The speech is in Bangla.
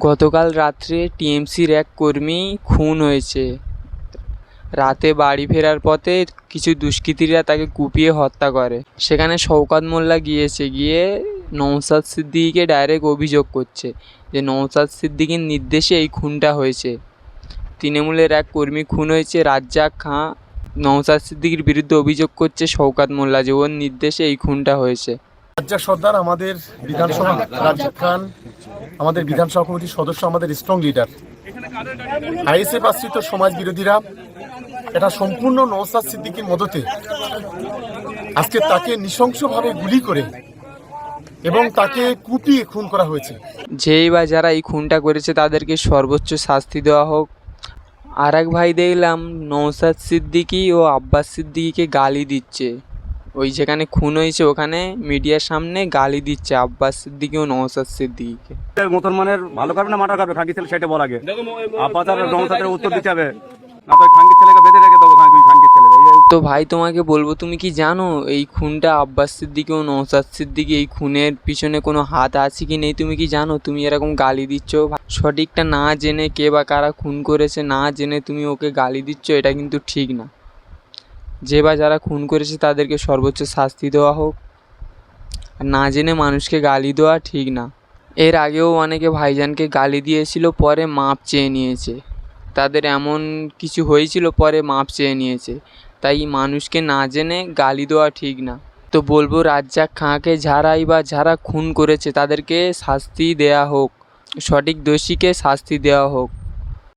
গতকাল রাত্রে টিএমসির এক কর্মী খুন হয়েছে। রাতে বাড়ি ফেরার পথে কিছু দুষ্কৃতীরা তাকে কুপিয়ে হত্যা করে। সেখানে শওকাত মোল্লা গিয়েছে, গিয়ে নওশাদ সিদ্দিকিকে ডাইরেক্ট অভিযোগ করছে যে নওশাদ সিদ্দিকির নির্দেশে এই খুনটা হয়েছে। তৃণমূলের এক কর্মী খুন হয়েছে, রাজ্জাক খাঁ। নওশাদ সিদ্দিকির বিরুদ্ধে অভিযোগ করছে শওকাত মোল্লা যে ওর নির্দেশে এই খুনটা হয়েছে। রাজ্জাক সর্দার আমাদের বিধানসভা রাজ্জাক খান, আমাদের বিধানসভা কমিটির সদস্য, আমাদের স্ট্রং লিডার আইএসএফ আশ্রিত সমাজ বিরোধীরা এটা সম্পূর্ণ নওসাদ সিদ্দিকীর মদতে আজকে তাকে নৃশংসভাবে গুলি করে এবং তাকে কুপিয়ে খুন করা হয়েছে। যেই বা যারা এই খুনটা করেছে তাদেরকে সর্বোচ্চ শাস্তি দেওয়া হোক। আর এক ভাই দেখলাম নৌসাদ সিদ্দিকি ও আব্বাস সিদ্দিকিকে গালি দিচ্ছে। ওই যেখানে খুন হয়েছে ওখানে মিডিয়ার সামনে গালি দিচ্ছে আব্বাস সিদ্দিকি ও নৌসাদ সিদ্দিকিকে মুসলমানের ভালো করবে না মার্ডার করবে খাঙ্কি ছেলে সেটা বল আগে। উত্তর দিতে হবে। না তো খাঙ্কি ছেলেকে বেঁধে রেখে দেবো খাঙ্কি খাঙ্কি ছেলে। তো ভাই তোমাকে বলব তুমি কি জানো এই খুনটা আব্বাস সিদ্দিকি ও নৌসাদ সিদ্দিকি এই খুনের পিছনে কোনো হাত আছে কি নেই? তুমি কি জানো? তুমি এরকম গালি দিচ্ছ? সঠিকটা না জেনে কে বা কারা খুন করেছে না জেনে তুমি ওকে গালি দিচ্ছ এটা কিন্তু ঠিক না। যে বা যারা খুন করেছে তাদেরকে সর্বোচ্চ শাস্তি দেওয়া হোক। না জেনে মানুষকে গালি দেওয়া ঠিক না। এর আগেও অনেকে ভাইজানকে গালি দিয়েছিল, পরে মাপ চেয়ে নিয়েছে। তাদের এমন কিছু হয়েছিল, পরে মাপ চেয়ে নিয়েছে। তাই মানুষকে না জেনে গালি দেওয়া ঠিক না। তো বলব, রাজ্জাক খাঁকে যারাই বা যারা খুন করেছে তাদেরকে শাস্তি দেয়া হোক। সঠিক দোষীকে শাস্তি দেওয়া হোক।